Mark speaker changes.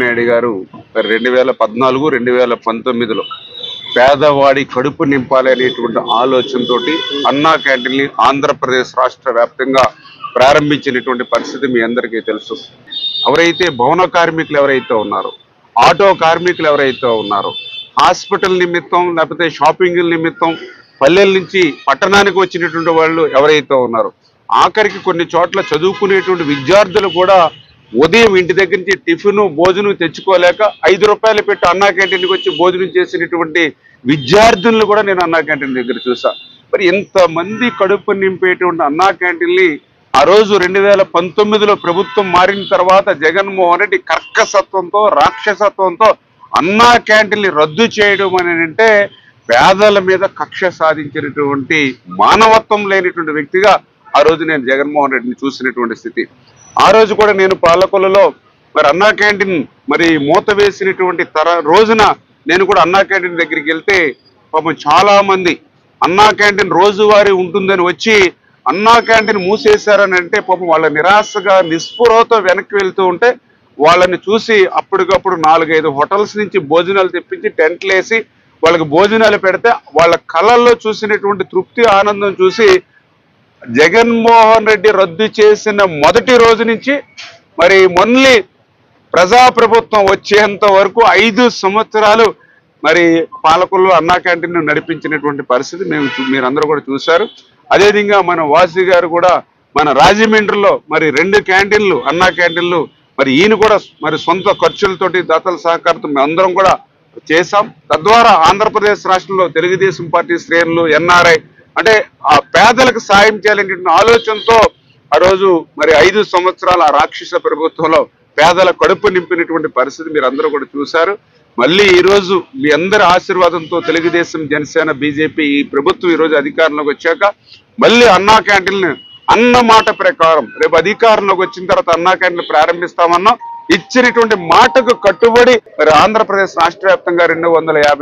Speaker 1: నాయుడు గారు రెండు వేల పద్నాలుగు రెండు వేల పంతొమ్మిదిలో పేదవాడి కడుపు నింపాలి అనేటువంటి ఆలోచనతో అన్నా క్యాంటీన్ని ఆంధ్రప్రదేశ్ రాష్ట్ర వ్యాప్తంగా ప్రారంభించినటువంటి పరిస్థితి మీ అందరికీ తెలుసు. ఎవరైతే భవన కార్మికులు ఎవరైతే ఉన్నారో ఆటో కార్మికులు ఎవరైతే ఉన్నారో హాస్పిటల్ నిమిత్తం లేకపోతే షాపింగ్ నిమిత్తం పల్లెల నుంచి పట్టణానికి వచ్చినటువంటి వాళ్ళు ఎవరైతే ఉన్నారో ఆఖరికి కొన్ని చోట్ల చదువుకునేటువంటి విద్యార్థులు కూడా ఉదయం ఇంటి దగ్గర నుంచి టిఫిన్ భోజనం తెచ్చుకోలేక ఐదు రూపాయలు పెట్టి అన్నా క్యాంటీన్కి వచ్చి భోజనం చేసినటువంటి విద్యార్థులను కూడా నేను అన్నా క్యాంటీన్ దగ్గర చూసా. మరి ఇంతమంది కడుపు నింపేటువంటి అన్నా క్యాంటీన్ని ఆ రోజు రెండు వేల పంతొమ్మిదిలో ప్రభుత్వం మారిన తర్వాత జగన్మోహన్ రెడ్డి కర్కసత్వంతో రాక్షసత్వంతో అన్నా క్యాంటీన్ని రద్దు చేయడం అని అంటే పేదల మీద కక్ష సాధించినటువంటి మానవత్వం లేనిటువంటి వ్యక్తిగా ఆ రోజు నేను జగన్మోహన్ రెడ్డిని చూసినటువంటి స్థితి. ఆ రోజు కూడా నేను పాలకొల్లులో మరి అన్నా క్యాంటీన్ మరి మూత వేసినటువంటి తర రోజున నేను కూడా అన్నా క్యాంటీన్ దగ్గరికి వెళ్తే పాపం చాలామంది అన్నా క్యాంటీన్ రోజువారీ ఉంటుందని వచ్చి అన్నా క్యాంటీన్ మూసేశారని అంటే పాపం వాళ్ళ నిరాశగా నిస్పృహతో వెనక్కి వెళ్తూ ఉంటే వాళ్ళని చూసి అప్పటికప్పుడు నాలుగైదు హోటల్స్ నుంచి భోజనాలు తెప్పించి టెంట్లు వేసి వాళ్ళకి భోజనాలు పెడితే వాళ్ళ కళల్లో చూసినటువంటి తృప్తి ఆనందం చూసి జగన్మోహన్ రెడ్డి రద్దు చేసిన మొదటి రోజు నుంచి మరి మొన్లీ ప్రజాప్రభుత్వం వచ్చేంత వరకు ఐదు సంవత్సరాలు మరి పాలకులు అన్నా క్యాంటీన్ నడిపించినటువంటి పరిస్థితి మేము మీరందరూ కూడా చూశారు. అదేవిధంగా మన వాసి గారు కూడా మన రాజమండ్రిలో మరి రెండు క్యాంటీన్లు అన్నా క్యాంటీన్లు మరి ఈయన కూడా మరి సొంత ఖర్చులతోటి దాతల సహకారంతో మేము అందరం కూడా చేశాం. తద్వారా ఆంధ్రప్రదేశ్ రాష్ట్రంలో తెలుగుదేశం పార్టీ శ్రేణులు ఎన్ఆర్ఐ అంటే ఆ పేదలకు సాయం చేయాలనేటువంటి ఆలోచనతో ఆ రోజు మరి ఐదు సంవత్సరాల రాక్షస ప్రభుత్వంలో పేదల కడుపు నింపినటువంటి పరిస్థితి మీరు అందరూ కూడా చూశారు. మళ్ళీ ఈ రోజు మీ అందరి ఆశీర్వాదంతో తెలుగుదేశం జనసేన బీజేపీ ఈ ప్రభుత్వం ఈ రోజు అధికారంలోకి వచ్చాక మళ్ళీ అన్నా క్యాంటీన్ అన్న మాట ప్రకారం రేపు అధికారంలోకి వచ్చిన తర్వాత అన్నా క్యాంటీన్ ప్రారంభిస్తామన్నా. ఇచ్చినటువంటి మాటకు కట్టుబడి మరి ఆంధ్రప్రదేశ్ రాష్ట్ర వ్యాప్తంగా రెండు వందల యాభై